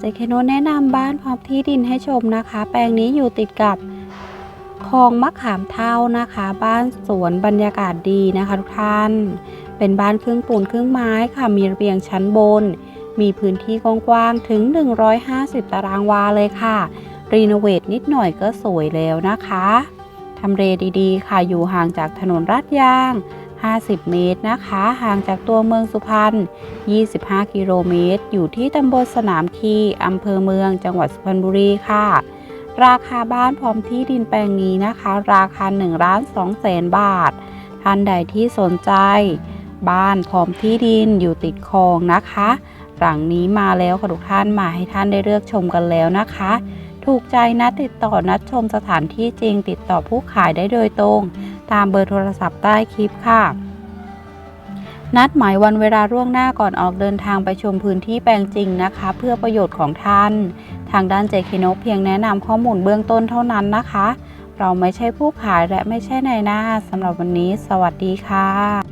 เจเคโนแนะนำบ้านพร้อมที่ดินให้ชมนะคะ แปลงนี้อยู่ติดกับคลองมะขามเท่านะคะ บ้านสวนบรรยากาศดีนะคะทุกท่าน เป็นบ้านครึ่งปูนครึ่งไม้ค่ะมีระเบียงชั้นบน มีพื้นที่กว้างๆถึง 150 ตารางวาเลยค่ะรีโนเวทนิดหน่อยก็สวยแล้วนะคะทำเลดีๆ ค่ะอยู่ห่างจากถนนลาดยาง 50 เมตรนะคะ ห่างจากตัวเมืองสุพรรณ 25 กิโลเมตร อยู่ที่ตำบลสนามคีอำเภอเมือง จังหวัดสุพรรณบุรีค่ะ ราคาบ้านพร้อมที่ดินแปลงนี้นะคะ ราคา1ล้าน2แสนบาท ท่านใดที่สนใจ บ้านพร้อมที่ดินอยู่ติดคลองนะคะ หลังนี้มาแล้วค่ะทุกท่านมาให้ท่านได้เลือกชมกันแล้วนะคะถูกใจนะติดต่อนัดชมสถานที่จริง ติดต่อผู้ขายได้โดยตรง ตามเบอร์โทรศัพท์ใต้คลิปค่ะ นัดหมายวันเวลาล่วงหน้าก่อนออกเดินทางไปชมพื้นที่แปลงจริงนะคะ เพื่อประโยชน์ของท่าน ทางด้านเจคิโนเพียงแนะนำข้อมูลเบื้องต้นเท่านั้นนะคะ เราไม่ใช่ผู้ขายและไม่ใช่นายหน้าสำหรับวันนี้ สวัสดีค่ะ